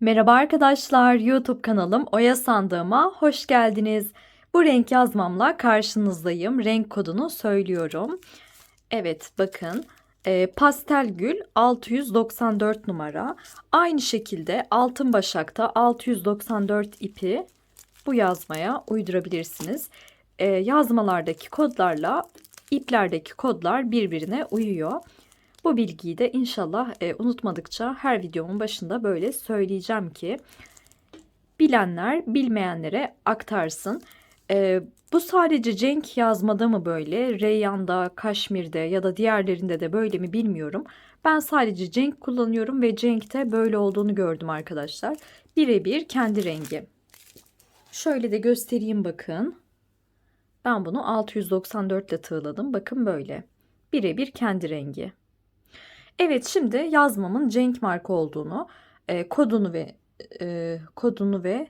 Merhaba arkadaşlar, YouTube kanalım Oya Sandığıma hoş geldiniz. Bu renk yazmamla karşınızdayım. Renk kodunu söylüyorum. Evet bakın e, pastel gül 694 numara. Aynı şekilde altın başakta 694 ipi bu yazmaya uydurabilirsiniz. E, yazmalardaki kodlarla iplerdeki kodlar birbirine uyuyor. Bu bilgiyi de inşallah e, unutmadıkça her videomun başında böyle söyleyeceğim ki bilenler bilmeyenlere aktarsın. E, bu sadece Cenk yazmada mı böyle, Reyyan'da, Kaşmir'de ya da diğerlerinde de böyle mi bilmiyorum. Ben sadece Cenk kullanıyorum ve Cenk'te böyle olduğunu gördüm arkadaşlar. Birebir kendi rengi. Şöyle de göstereyim bakın. Ben bunu 694 ile tığladım. Bakın böyle. Birebir kendi rengi. Evet şimdi yazmamın Cenk marka olduğunu, e, kodunu ve e, kodunu ve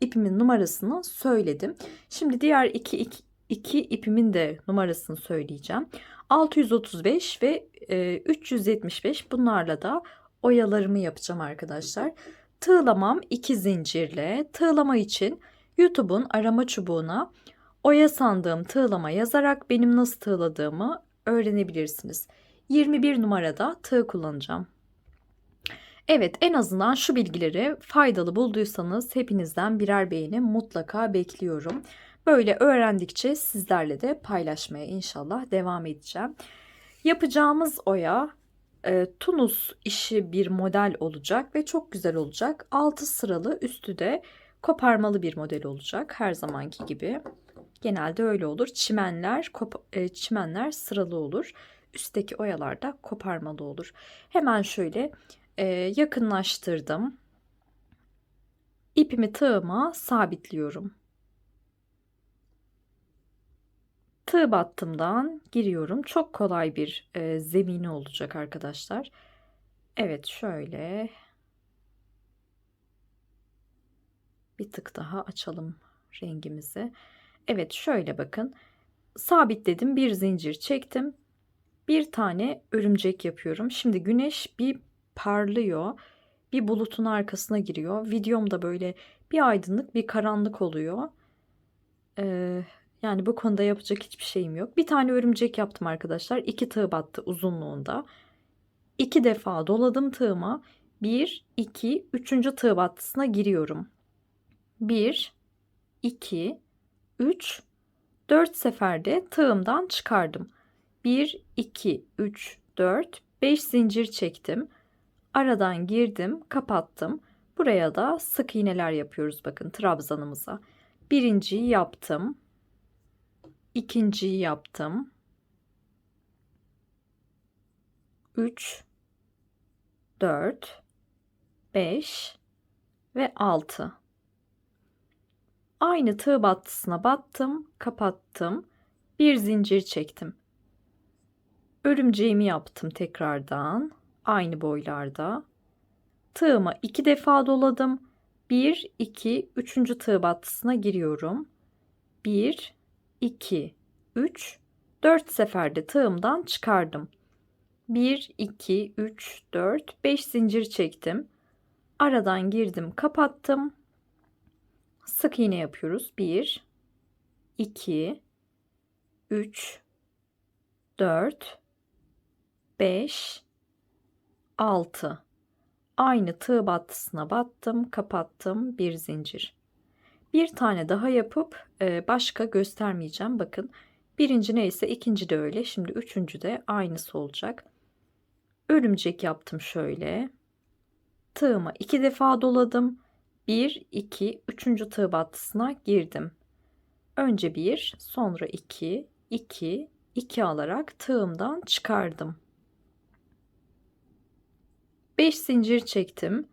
ipimin numarasını söyledim. Şimdi diğer iki, iki, iki ipimin de numarasını söyleyeceğim. 635 ve e, 375 bunlarla da oyalarımı yapacağım arkadaşlar. Tığlamam iki zincirle. Tığlama için YouTube'un arama çubuğuna oya sandığım tığlama yazarak benim nasıl tığladığımı öğrenebilirsiniz. 21 numarada tığ kullanacağım. Evet en azından şu bilgileri faydalı bulduysanız hepinizden birer beğeni mutlaka bekliyorum. Böyle öğrendikçe sizlerle de paylaşmaya inşallah devam edeceğim. Yapacağımız oya e, Tunus işi bir model olacak ve çok güzel olacak. 6 sıralı üstü de koparmalı bir model olacak her zamanki gibi. Genelde öyle olur. Çimenler, e, çimenler sıralı olur üstteki oyalar da koparmalı olur. Hemen şöyle e, yakınlaştırdım. İpimi tığıma sabitliyorum. Tığ battımdan giriyorum. Çok kolay bir e, zemini olacak arkadaşlar. Evet şöyle bir tık daha açalım rengimizi. Evet şöyle bakın. Sabitledim bir zincir çektim bir tane örümcek yapıyorum. Şimdi güneş bir parlıyor. Bir bulutun arkasına giriyor. Videomda böyle bir aydınlık bir karanlık oluyor. Ee, yani bu konuda yapacak hiçbir şeyim yok. Bir tane örümcek yaptım arkadaşlar. İki tığ battı uzunluğunda. İki defa doladım tığıma. Bir, iki, üçüncü tığ battısına giriyorum. Bir, iki, üç, dört seferde tığımdan çıkardım. 1, 2, 3, 4, 5 zincir çektim. Aradan girdim, kapattım. Buraya da sık iğneler yapıyoruz bakın trabzanımıza. Birinciyi yaptım. ikinciyi yaptım. 3 4 5 ve 6 aynı tığ battısına battım kapattım bir zincir çektim Örümceğimi yaptım tekrardan. Aynı boylarda. Tığıma iki defa doladım. 1, 2, 3. tığ battısına giriyorum. 1, 2, 3, 4 seferde tığımdan çıkardım. 1, 2, 3, 4, 5 zincir çektim. Aradan girdim, kapattım. Sık iğne yapıyoruz. 1, 2, 3, 4, 5 6 aynı tığ battısına battım kapattım bir zincir. Bir tane daha yapıp e, başka göstermeyeceğim. Bakın birinci neyse ikinci de öyle şimdi üçüncü de aynısı olacak. Örümcek yaptım şöyle. Tığıma iki defa doladım. 1 2 3. tığ battısına girdim. Önce bir sonra 2 2 2 alarak tığımdan çıkardım 5 zincir çektim.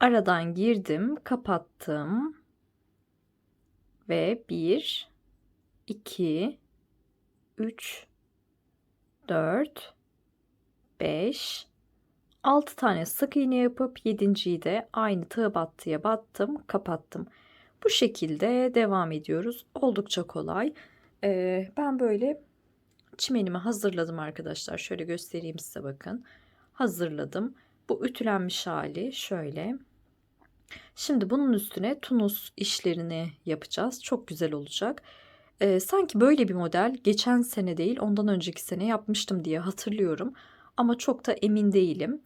Aradan girdim, kapattım. Ve 1 2 3 4 5 6 tane sık iğne yapıp 7.yi de aynı tığ battıya battım, kapattım. Bu şekilde devam ediyoruz. Oldukça kolay. Ee, ben böyle çimenimi hazırladım arkadaşlar. Şöyle göstereyim size bakın. Hazırladım. Bu ütülenmiş hali şöyle. Şimdi bunun üstüne tunus işlerini yapacağız. Çok güzel olacak. Ee, sanki böyle bir model geçen sene değil ondan önceki sene yapmıştım diye hatırlıyorum. Ama çok da emin değilim.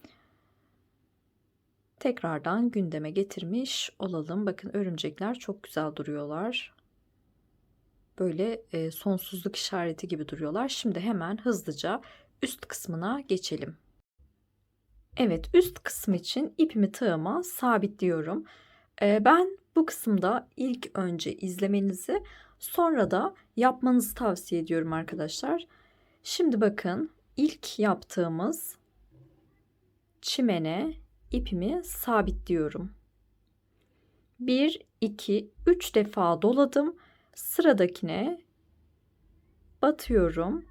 Tekrardan gündeme getirmiş olalım. Bakın örümcekler çok güzel duruyorlar. Böyle e, sonsuzluk işareti gibi duruyorlar. Şimdi hemen hızlıca üst kısmına geçelim. Evet üst kısım için ipimi tığıma sabitliyorum. Ee, ben bu kısımda ilk önce izlemenizi sonra da yapmanızı tavsiye ediyorum arkadaşlar. Şimdi bakın ilk yaptığımız çimene ipimi sabitliyorum. 1, 2, 3 defa doladım. Sıradakine batıyorum.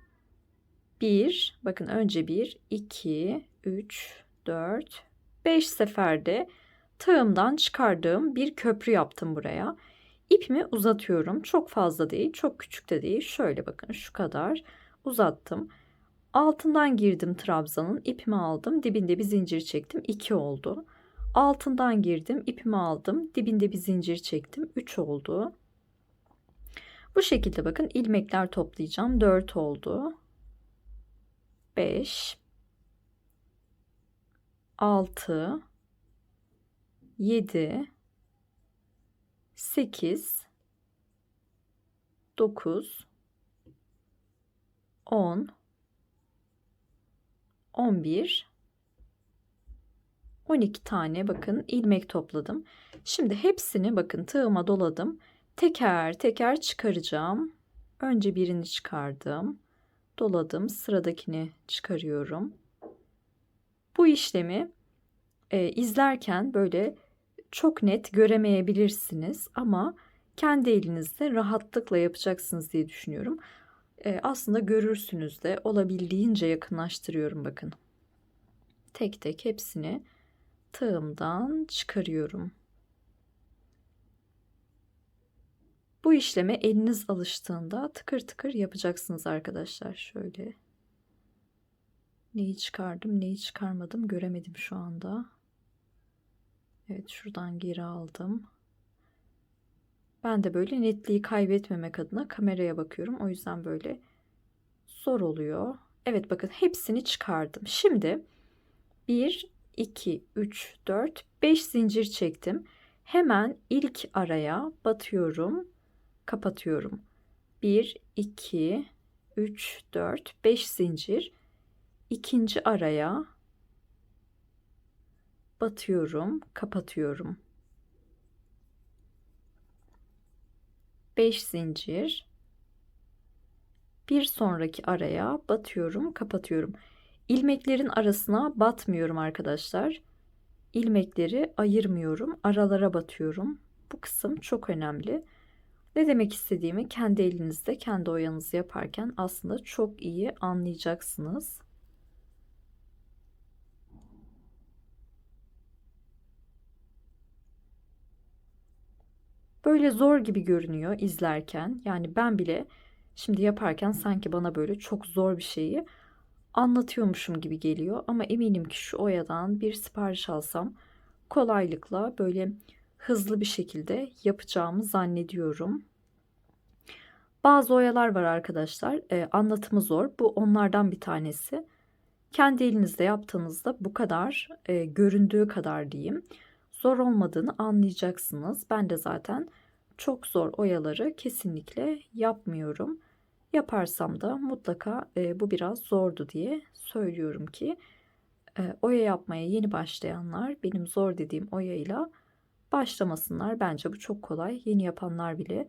1, bakın önce 1, 2, 3, 4, 5 seferde tığımdan çıkardığım bir köprü yaptım buraya. İpimi uzatıyorum. Çok fazla değil, çok küçük de değil. Şöyle bakın şu kadar uzattım. Altından girdim trabzanın, ipimi aldım, dibinde bir zincir çektim, 2 oldu. Altından girdim, ipimi aldım, dibinde bir zincir çektim, 3 oldu. Bu şekilde bakın ilmekler toplayacağım, 4 oldu. 5 6 7 8 9 10 11 12 tane bakın ilmek topladım. Şimdi hepsini bakın tığıma doladım. Teker teker çıkaracağım. Önce birini çıkardım. Doladım. Sıradakini çıkarıyorum. Bu işlemi e, izlerken böyle çok net göremeyebilirsiniz ama kendi elinizde rahatlıkla yapacaksınız diye düşünüyorum. E, aslında görürsünüz de olabildiğince yakınlaştırıyorum bakın. Tek tek hepsini tığımdan çıkarıyorum. Bu işleme eliniz alıştığında tıkır tıkır yapacaksınız arkadaşlar. Şöyle neyi çıkardım neyi çıkarmadım göremedim şu anda. Evet şuradan geri aldım. Ben de böyle netliği kaybetmemek adına kameraya bakıyorum. O yüzden böyle zor oluyor. Evet bakın hepsini çıkardım. Şimdi 1, 2, 3, 4, 5 zincir çektim. Hemen ilk araya batıyorum. Kapatıyorum. 1, 2, 3, 4, 5 zincir. İkinci araya batıyorum, kapatıyorum. 5 zincir. Bir sonraki araya batıyorum, kapatıyorum. İlmeklerin arasına batmıyorum arkadaşlar. İlmekleri ayırmıyorum, aralara batıyorum. Bu kısım çok önemli. Ne demek istediğimi kendi elinizde, kendi oyanızı yaparken aslında çok iyi anlayacaksınız. Böyle zor gibi görünüyor izlerken. Yani ben bile şimdi yaparken sanki bana böyle çok zor bir şeyi anlatıyormuşum gibi geliyor. Ama eminim ki şu oyadan bir sipariş alsam kolaylıkla böyle hızlı bir şekilde yapacağımı zannediyorum. Bazı oyalar var arkadaşlar. E, anlatımı zor. Bu onlardan bir tanesi. Kendi elinizde yaptığınızda bu kadar e, göründüğü kadar diyeyim zor olmadığını anlayacaksınız. Ben de zaten çok zor oyaları kesinlikle yapmıyorum. Yaparsam da mutlaka e, bu biraz zordu diye söylüyorum ki e, oya yapmaya yeni başlayanlar benim zor dediğim oyayla başlamasınlar. Bence bu çok kolay. Yeni yapanlar bile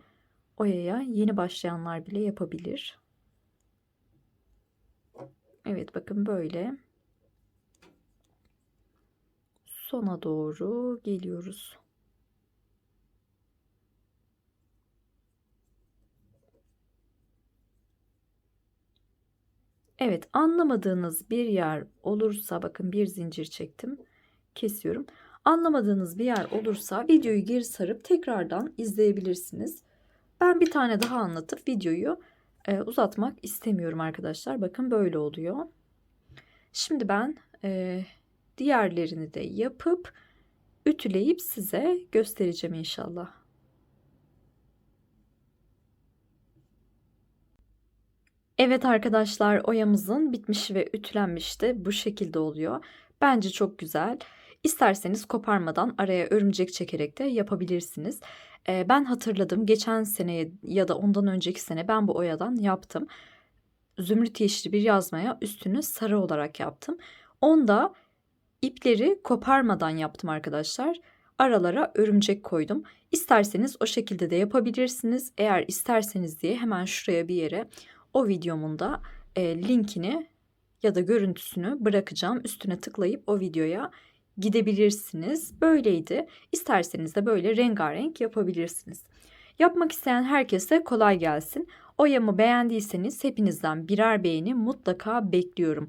oyaya yeni başlayanlar bile yapabilir. Evet bakın böyle sona doğru geliyoruz. Evet anlamadığınız bir yer olursa bakın bir zincir çektim kesiyorum. Anlamadığınız bir yer olursa videoyu geri sarıp tekrardan izleyebilirsiniz. Ben bir tane daha anlatıp videoyu e, uzatmak istemiyorum arkadaşlar. Bakın böyle oluyor. Şimdi ben e, diğerlerini de yapıp ütüleyip size göstereceğim inşallah. Evet arkadaşlar oyamızın bitmişi ve ütülenmişti. Bu şekilde oluyor. Bence çok güzel. İsterseniz koparmadan araya örümcek çekerek de yapabilirsiniz. Ee, ben hatırladım geçen sene ya da ondan önceki sene ben bu oyadan yaptım. Zümrüt yeşili bir yazmaya üstünü sarı olarak yaptım. Onda ipleri koparmadan yaptım arkadaşlar. Aralara örümcek koydum. İsterseniz o şekilde de yapabilirsiniz. Eğer isterseniz diye hemen şuraya bir yere o videomun da e, linkini ya da görüntüsünü bırakacağım. Üstüne tıklayıp o videoya gidebilirsiniz. Böyleydi. İsterseniz de böyle rengarenk yapabilirsiniz. Yapmak isteyen herkese kolay gelsin. Oyamı beğendiyseniz hepinizden birer beğeni mutlaka bekliyorum.